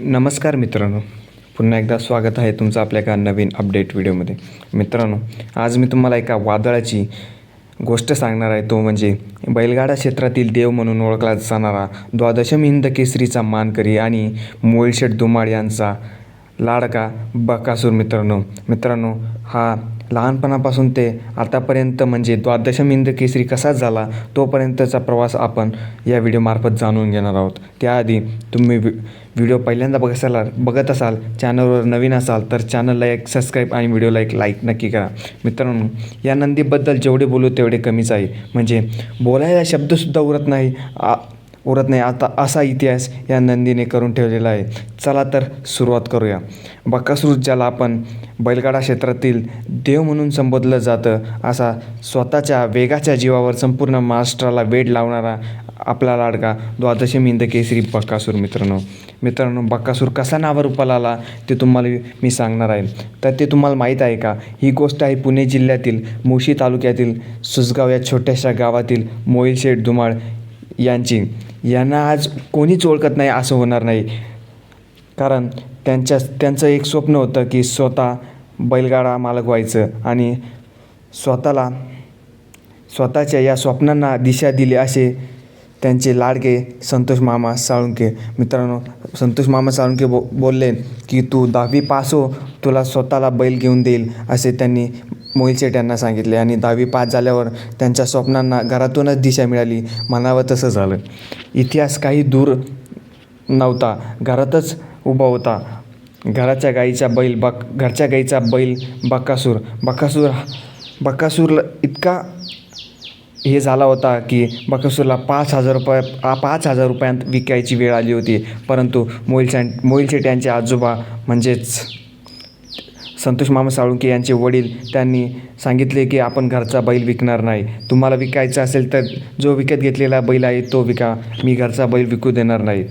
नमस्कार मित्रांनो. पुन्हा एकदा स्वागत आहे तुमचं आपल्या एका नवीन अपडेट व्हिडिओमध्ये मित्रांनो आज मी तुम्हाला एका वादळाची गोष्ट सांगणार आहे. तो म्हणजे बैलगाडा क्षेत्रातील देव म्हणून ओळखला जाणारा द्वादशम हिंद केसरीचा मानकरी आणि मोळशेठ दुमाड यांचा लाडका बकासूर मित्रांनो. मित्रांनो हा लहानपणापासून ते आतापर्यंत म्हणजे द्वादशम हिंद केसरी कसा झाला तोपर्यंतचा प्रवास आपण या व्हिडिओमार्फत जाणून घेणार आहोत. त्याआधी तुम्ही व्हि व्हिडिओ पहिल्यांदा बघत असाल बघत असाल चॅनलवर नवीन असाल तर चॅनलला एक सबस्क्राईब आणि व्हिडिओला एक लाईक नक्की करा. मित्रांनो या नंदीबद्दल जेवढे बोलू तेवढे कमीच आहे. म्हणजे बोलायला शब्दसुद्धा उरत नाही. आ उरत नाही. आता असा इतिहास या नंदीने करून ठेवलेला आहे. चला तर सुरुवात करूया. बकासूर ज्याला आपण बैलगाडा क्षेत्रातील देव म्हणून संबोधलं जातं असा स्वतःच्या वेगाच्या जीवावर संपूर्ण महाराष्ट्राला वेड लावणारा आपला लाडका द्वादशी मिंद केसरी बक्कासूर मित्रांनो. मित्रांनो बक्कासूर कसा नावारूपाला आला ते तुम्हाला मी सांगणार आहे. तर ते तुम्हाला माहीत आहे का? ही गोष्ट आहे पुणे जिल्ह्यातील मुळशी तालुक्यातील सुसगाव या छोट्याशा गावातील मोईलशेठ धुमाळ यांची. यांना आज कोणीच ओळखत नाही असं होणार नाही. कारण त्यांच्या त्यांचं एक स्वप्न होतं की स्वतः बैलगाडा मालक व्हायचं आणि स्वतःला स्वतःच्या या स्वप्नांना दिशा दिली असे त्यांचे लाडके संतोष मामा साळुंके मित्रांनो संतोष मामा साळुंके बो बोलले की तू दहावी पास हो तुला स्वतःला बैल घेऊन देईल असे त्यांनी मोहिलशेठ यांना सांगितले आणि दहावी पास झाल्यावर त्यांच्या स्वप्नांना घरातूनच दिशा मिळाली. म्हणावं तसं झालं. इतिहास काही दूर नव्हता. घरातच उभा होता. घराच्या गाईचा बैल बक घरच्या गाईचा बैल बक्कासूर बक्कासूर बक्कासूरला इतका हे झाला होता की बकासूरला पाच हजार रुपये पाच हजार रुपयांत विकायची वेळ आली होती. परंतु मोहिल मोहिल शेट यांचे आजोबा म्हणजेच संतोष मामा साळुंके यांचे वडील त्यांनी सांगितले की आपण घरचा बैल विकणार नाही. तुम्हाला विकायचा असेल तर जो विकत घेतलेला बैल आहे तो विका. मी घरचा बैल विकू देणार नाही.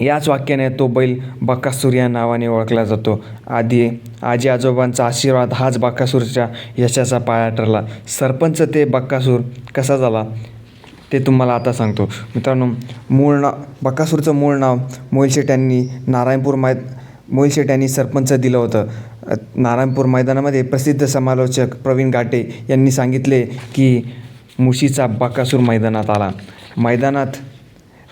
याच वाक्याने तो बैल बक्कासूर या नावाने ओळखला जातो. आधी आजी आजोबांचा आशीर्वाद हाच बक्कासूरच्या यशाचा पाया ठरला. सरपंच ते बक्कासूर कसा झाला ते तुम्हाला आता सांगतो. मित्रांनो मूळ नाव बक्कासूरचं मूळ नाव मोहिलशेठ यांनी नारायणपूर माहीत मोहिलशेठ यांनी सरपंच दिलं होतं. नारायणपूर मैदानामध्ये प्रसिद्ध समालोचक प्रवीण गाटे यांनी सांगितले की मुशीचा बाकासूर मैदानात आला. मैदानात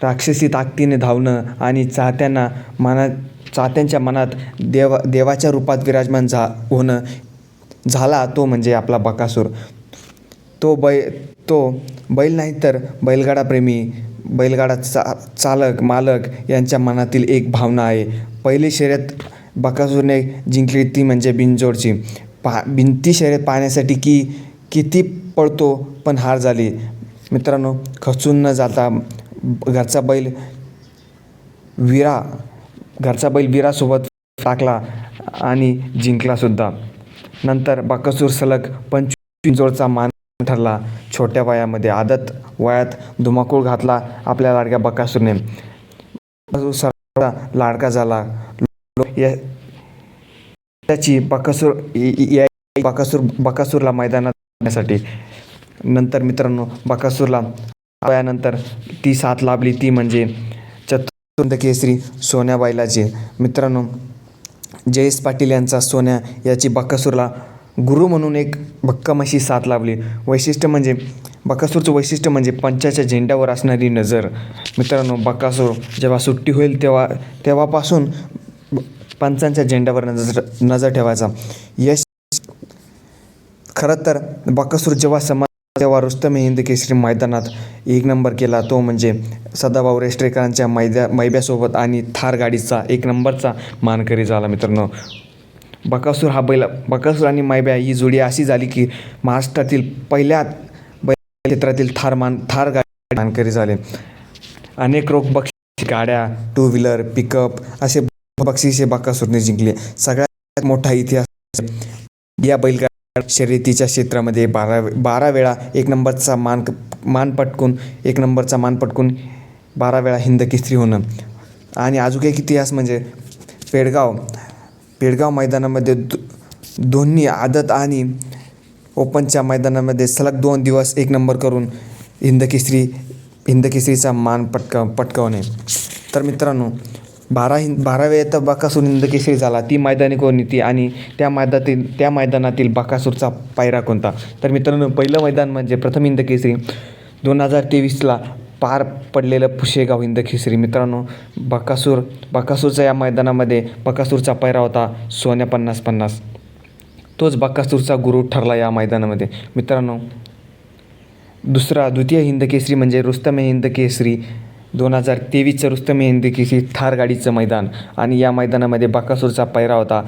राक्षसी ताकदीने धावणं आणि चाहत्यांना मनात चाहत्यांच्या मनात देवा देवाच्या रूपात विराजमान झा होणं झाला तो म्हणजे आपला बकासूर. तो बै तो बैल नाही तर बैलगाडाप्रेमी बैलगाडा चा चालक मालक यांच्या मनातील एक भावना आहे. पहिली शर्यत बकासूरने जिंकली ती म्हणजे बिनजोडची. पा भिंती शर्यत पाहण्यासाठी की किती पळतो पण हार झाली. मित्रांनो खचून न जाता घरचा बैल विरा घरचा बैल विरासोबत टाकला आणि जिंकलासुद्धा नंतर बाकसूर सलग पंचवीस जोडचा मान ठरला. छोट्या वयामध्ये आदत वयात धुमाकूळ घातला आपल्या लाडक्या बकासूरने. लाडका झाला. त्याची बकासूर या बकासूर बकासूरला मैदानात आणण्यासाठी नंतर मित्रांनो बकासूरला वयानंतर ती साथ लाभली. ती म्हणजे चतुर्थ केसरी सोन्या बैलाची मित्रांनो जयेश पाटील यांचा सोन्या याची बकासूरला गुरु म्हणून एक भक्कम अशी साथ लाभली. वैशिष्ट्य म्हणजे बकासूरचं वैशिष्ट्य म्हणजे पंचाच्या झेंड्यावर असणारी नजर. मित्रांनो बकासूर जेव्हा सुट्टी होईल तेव्हा तेव्हापासून पंचांच्या झेंड्यावर नजर नजर ठेवायचा. यश खरं तर बकासूर जेव्हा समा तेव्हा रुस्तम हिंद केसरी मैदानात एक नंबर केला तो म्हणजे सदाभाऊ रेस्ट्रेकरांच्या मैद्या मैब्यासोबत आणि थार गाडीचा एक नंबरचा मानकरी झाला मित्रांनो. बकासूर हा बैल बकासूर आणि मैब्या ही जोडी अशी झाली की महाराष्ट्रातील पहिल्या बैल क्षेत्रातील थार मान थार गाडी मानकरी झाले. अनेक रोख बक्षीस गाड्या टू व्हीलर पिकअप असे बक्षिसे बकासूरने जिंकले. सगळ्यात मोठा इतिहास या बैलगाडी शर्यतीच्या क्षेत्रामध्ये बारा बारा वेळा एक नंबरचा मान मान पटकून एक नंबरचा मान पटकून बारा वेळा हिंद होणं. आणि अजून एक इतिहास म्हणजे पेडगाव. पेडगाव मैदानामध्ये दो दोन्ही आदत आणि ओपनच्या मैदानामध्ये सलग दोन दिवस एक नंबर करून हिंदकेसरी हिंदकेसरीचा मान पटका पटकावणे. तर मित्रांनो बारा हिंद बारा तर बकासूर हिंदकेसरी झाला. ती मैदानी कोणती आणि त्या मैदानातील त्या मैदानातील बकासूरचा पायरा कोणता? तर मित्रांनो पहिलं मैदान म्हणजे प्रथम हिंदकेसरी दोन हजार तेवीसला पार पडलेलं पुशेगाव हिंदकेसरी मित्रांनो बकासूर बकासूरच्या या मैदानामध्ये बकासूरचा पैरा होता सोन्या पन्नास पन्नास. तोच बकासूरचा गुरु ठरला या मैदानामध्ये. मित्रांनो दुसरा द्वितीय हिंद केसरी म्हणजे रुस्तम हिंदकेसरी हिंद केसरी दोन हजार तेवीसचं रुस्तम ए हिंद केसरी थार गाडीचं मैदान. आणि या मैदानामध्ये बकासूरचा पैरा होता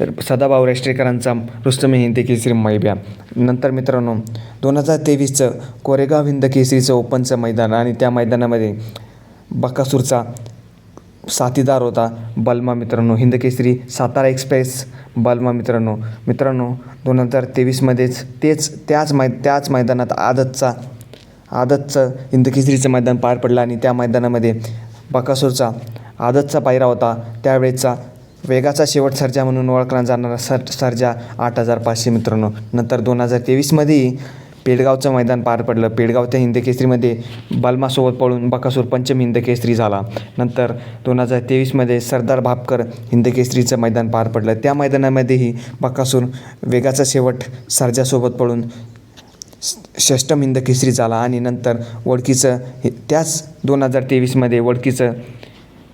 सदाभाऊ रेष्ट्रेकरांचा रुस्तम हिंद केसरी मैब्या नंतर मित्रांनो दोन हजार तेवीसचं कोरेगाव हिंद केसरीचं ओपनचं मैदान आणि त्या मैदानामध्ये बकासूरचा साथीदार होता बलमा मित्रांनो. हिंद केसरी सातारा एक्सप्रेस बलमा मित्रांनो. मित्रांनो दोन हजार तेवीसमध्येच तेच त्याच मै त्याच मैदानात आदतचा आदतचं हिंद केसरीचं मैदान पार पडलं आणि त्या मैदानामध्ये बकासूरचा आदतचा पायरा होता. त्यावेळेचा वेगाचा शेवट सर्जा म्हणून ओळखला जाणारा सर सर्जा आठ हजार पाचशे मित्रांनो. नंतर दोन हजार तेवीसमध्येही पेडगावचं मैदान पार पडलं. पेडगावच्या हिंद केसरीमध्ये बलमासोबत पळून बकासूर पंचम हिंद केसरी झाला. नंतर दोन हजार तेवीसमध्ये सरदार भापकर हिंद केसरीचं मैदान पार पडलं. त्या मैदानामध्येही बकासूर वेगाचा शेवट सर्जासोबत पळून षष्टम हिंद केसरी झाला. आणि नंतर वडकीचं हे त्याच दोन हजार तेवीसमध्ये वडकीचं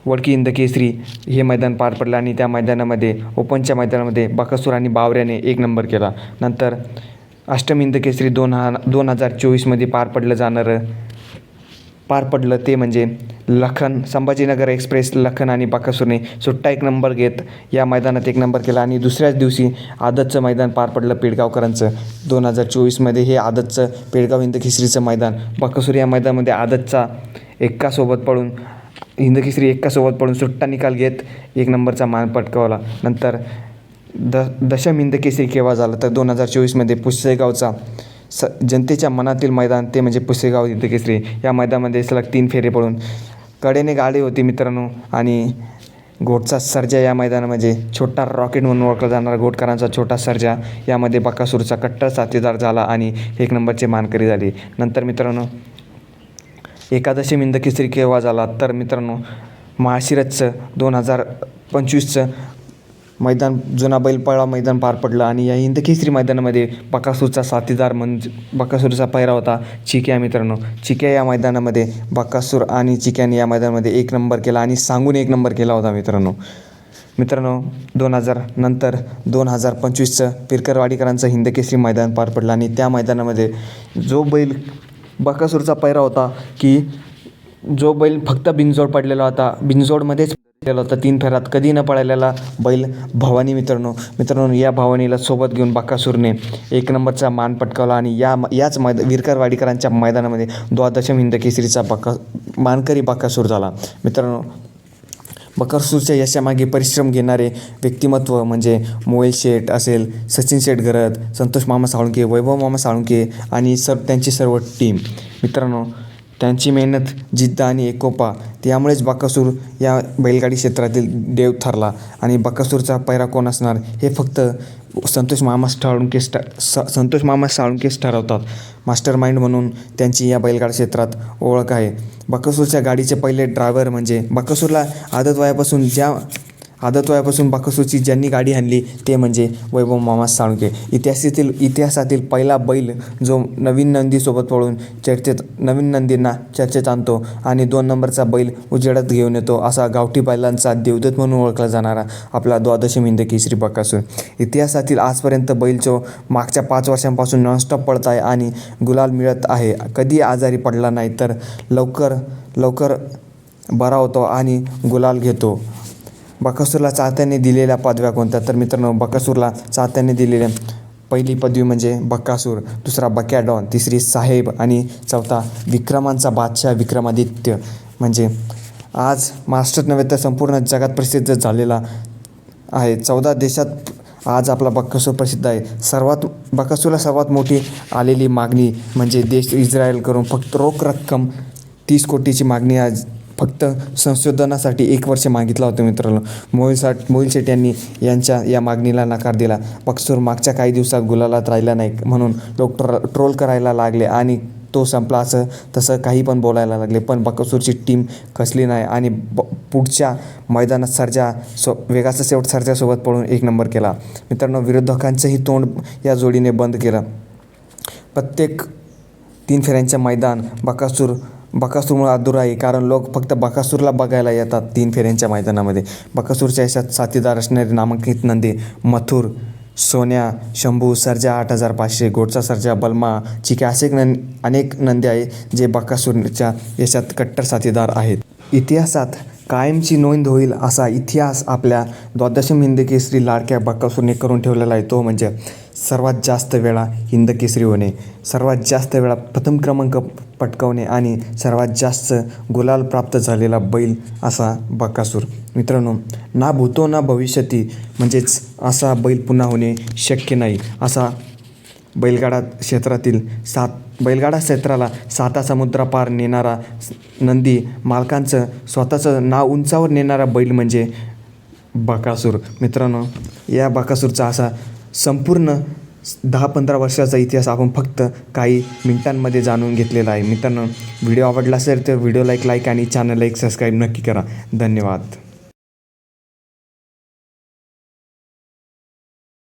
वडकी इंद केसरी हे मैदान पार पडलं आणि त्या मैदानामध्ये ओपनच्या मैदानामध्ये बकसूर आणि बावऱ्याने एक नंबर केला. नंतर अष्टम इंद केसरी दोन हा दोन हजार चोवीसमध्ये पार पडलं जाणारं पार पडलं ते म्हणजे लखन संभाजीनगर एक्सप्रेस लखन आणि बाकासूरने सुट्टा एक नंबर घेत या मैदानात एक नंबर केला. आणि दुसऱ्याच दिवशी आदतचं मैदान पार पडलं पेडगावकरांचं. दोन हजार चोवीसमध्ये हे आदतचं पेडगाव हिंद केसरीचं मैदान बाकासूर या मैदानामध्ये आदतचा एक्कासोबत पळून हिंदकेसरी एक्कासोबत पळून सुट्टा निकाल घेत एक नंबरचा मान पटकावला. नंतर द दशम हिंदकेसरी केव्हा झाला तर दोन हजार चोवीसमध्ये पुसेगावचा स जनतेच्या मनातील मैदान ते म्हणजे पुसेगाव हिंदकेसरी या मैदानामध्ये सलग तीन फेरे पडून कडेने गाडी होती मित्रांनो आणि घोटचा सर्जा या मैदानामध्ये म्हणजे छोटा रॉकेट म्हणून ओळखला जाणारा घोटकरांचा छोटा सर्जा. यामध्ये बकासूरचा कट्टर साथीदार झाला आणि एक नंबरचे मानकरी झाली. नंतर मित्रांनो एकादशी मिंद केसरी केव्हा झाला तर मित्रांनो महाशिरतचं दोन हजार पंचवीसचं मैदान जुना बैलपाळा मैदान पार पडलं आणि या हिंद केसरी मैदानामध्ये बकासूरचा साथीदार म्हणजे बकासूरचा पैरा होता चिक्या मित्रांनो. चिक्या या मैदानामध्ये बकासूर आणि चिक्याने या मैदानामध्ये एक नंबर केला आणि सांगून एक नंबर केला होता मित्रांनो. मित्रांनो दोन हजार नंतर दोन हजार पंचवीसचं पिरकरवाडीकरांचं हिंद केसरी मैदान पार पडलं आणि त्या मैदानामध्ये जो बैल बकासूरचा पैरा होता की जो बैल फक्त बिनजोड पडलेला होता बिनजोडमध्येच पडलेला होता तीन फेरात कधी न पळालेला बैल भवानी मित्रांनो. मित्रांनो या भवानीला सोबत घेऊन बकासूरने एक नंबरचा मान पटकावला आणि या याच मैद विरकर वाडीकरांच्या मैदानामध्ये द्वादशम हिंद केसरीचा बका मानकरी बकासूर झाला. मित्रांनो बकरसूरच्या यशामागे परिश्रम घेणारे व्यक्तिमत्व म्हणजे मोहिल शेठ असेल सचिन शेठ संतोष मामा साळुंके वैभव मामा साळुंके आणि सर त्यांची सर्व टीम मित्रांनो त्यांची मेहनत जिद्द आणि एकोपा त्यामुळेच बकासूर या बैलगाडी क्षेत्रातील देव ठरला आणि बकासूरचा पैरा कोण असणार हे फक्त संतोष मामा साळुंकेच ठ स संतोष मामा साळुंकेस ठरवतात. मास्टर माइंड म्हणून त्यांची या बैलगाडी क्षेत्रात ओळख आहे. बकासूरच्या गाडीचे पहिले ड्रायव्हर म्हणजे बकासूरला आदत वयापासून ज्या आदत वयापासून बकासूरची ज्यांनी गाडी आणली ते म्हणजे वैभव मामा साळुंके इतिहासातील इतिहासातील पहिला बैल जो नवीन नंदीसोबत पळून चर्चेत नवीन नंदींना चर्चेत आणतो आणि दोन नंबरचा बैल उजेडात घेऊन येतो असा गावठी बैलांचा देवदत्त म्हणून ओळखला जाणारा आपला द्वादशी मिंद केसरी बकासूर इतिहासातील आजपर्यंत बैलचो मागच्या पाच वर्षांपासून नॉनस्टॉप पडत आहे आणि गुलाल मिळत आहे कधी आजारी पडला नाही तर लवकर लवकर बरा होतो आणि गुलाल घेतो. बकासूरला चाहत्याने दिलेल्या पदव्या कोणत्या? तर मित्रांनो बकासूरला चाहत्यांनी दिलेल्या पहिली पदवी म्हणजे बकासूर दुसरा बकॅडॉन तिसरी साहेब आणि चौथा विक्रमांचा बादशाह विक्रमादित्य. म्हणजे आज महाराष्ट्रात नव्हे तर संपूर्ण जगात प्रसिद्ध झालेला आहे. चौदा देशात आज आपला बक्कासूर प्रसिद्ध आहे. सर्वात बकासूरला सर्वात मोठी आलेली मागणी म्हणजे देश इस्रायलकडून फक्त रोख रक्कम तीस कोटीची मागणी आज फक्त संशोधनासाठी एक वर्ष मागितला होता मित्रांनो. मोहिल साठ मोहिल शेट यांनी यांच्या या मागणीला नकार दिला. बक्सूर मागच्या काही दिवसात गुलालात राहिला नाही म्हणून लोक ट्र ट्रोल करायला लागले आणि तो संपला असं तसं काही पण बोलायला लागले. पण बकसूरची टीम कसली नाही आणि ब पुढच्या मैदानात सरजा सो वेगाचा शेवट सरजासोबत पळून एक नंबर केला. मित्रांनो विरोधकांचंही तोंड या जोडीने बंद केलं. प्रत्येक तीन फेऱ्यांच्या मैदान बकासूर बकासूरमुळे अधुरा आहे कारण लोक फक्त बकासूरला बघायला येतात तीन फेऱ्यांच्या मैदानामध्ये. बकासूरच्या यशात साथीदार असणारे नामांकित नंदी मथुर सोन्या शंभू सर्जा आठ हजार पाचशे गोडचा सर्जा बलमा चिके असे नं अनेक नंदी आहे जे बकासूरच्या यशात कट्टर साथीदार आहेत. इतिहासात कायमची नोंद होईल असा इतिहास आपल्या द्वादशम हिंदकी श्री लाडक्या बकासूरने करून ठेवलेला आहे. तो म्हणजे सर्वात जास्त वेळा हिंदकेसरी होणे सर्वात जास्त वेळा प्रथम क्रमांक पटकावणे आणि सर्वात जास्त गुलाल प्राप्त झालेला बैल असा बकासूर. मित्रांनो ना भूतो ना भविष्यती म्हणजेच असा बैल पुन्हा होणे शक्य नाही. असा बैलगाडा क्षेत्रातील सात बैलगाडा क्षेत्राला साता समुद्रापार नेणारा नंदी मालकांचं स्वतःचं नाव उंचावर नेणारा बैल म्हणजे बकासूर. मित्रांनो या बकासूरचा असा संपूर्ण दहा पंधरा वर्षाचा इतिहास आपण फक्त काही मिनिटांमध्ये जाणून घेतलेला आहे. मित्रांनो व्हिडिओ आवडला असेल तर व्हिडिओला एक लाईक आणि चॅनलला एक सबस्क्राईब नक्की करा. धन्यवाद.